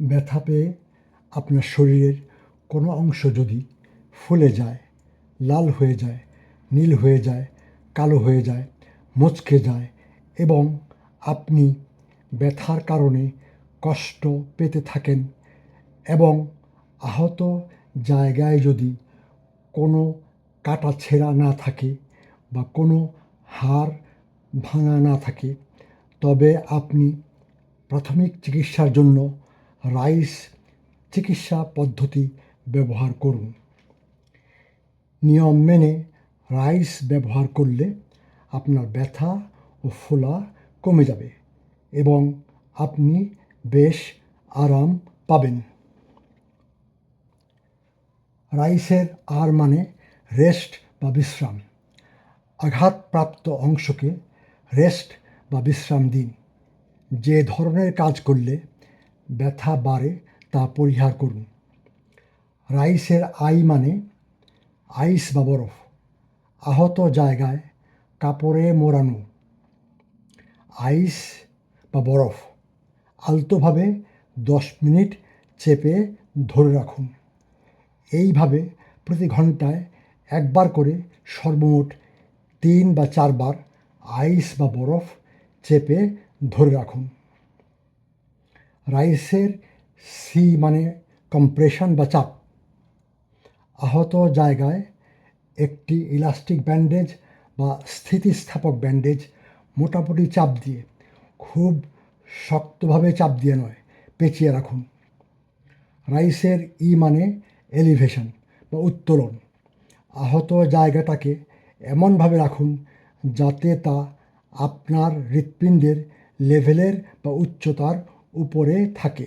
ব্যথা পেয়ে আপনার শরীরের কোনো অংশ যদি ফুলে যায়, লাল হয়ে যায়, নীল হয়ে যায়, কালো হয়ে যায়, মচকে যায় এবং আপনি ব্যথার কারণে কষ্ট পেতে থাকেন এবং আহত জায়গায় যদি কোনো কাটা ছেঁড়া না থাকে বা কোনো হাড় ভাঙা না থাকে, তবে আপনি প্রাথমিক চিকিৎসার জন্য রাইস চিকিৎসা পদ্ধতি ব্যবহার করুন। নিয়ম মেনে রাইস ব্যবহার করলে আপনার ব্যথা ও ফোলা কমে যাবে এবং আপনি বেশ আরাম পাবেন। রাইসের আর মানে রেস্ট বা বিশ্রাম। আঘাতপ্রাপ্ত অংশকে রেস্ট বা বিশ্রাম দিন। যে ধরনের কাজ করলে ব্যথা বাড়ে তা পরিহার করুন। রাইসের আই মানে আইস বা বরফ। আহত জায়গায় কাপড়ে মোড়ানো। আইস বা বরফ আলতোভাবে দশ মিনিট চেপে ধরে রাখুন। এইভাবে প্রতি ঘন্টায় একবার করে সর্বমোট তিন বা চারবার আইস বা বরফ চেপে ধরে রাখুন। রাইসের সি মানে কম্প্রেশন বা চাপ। আহত জায়গায় একটি ইলাস্টিক ব্যান্ডেজ বা স্থিতিস্থাপক ব্যান্ডেজ মোটামুটি চাপ দিয়ে, খুব শক্তভাবে চাপ দিয়ে নয়, পেঁচিয়ে রাখুন। রাইসের ই মানে এলিভেশন বা উত্তোলন। আহত জায়গাটাকে এমনভাবে রাখুন যাতে তা আপনার হৃৎপিণ্ডের লেভেলের বা উচ্চতার উপরে থাকে।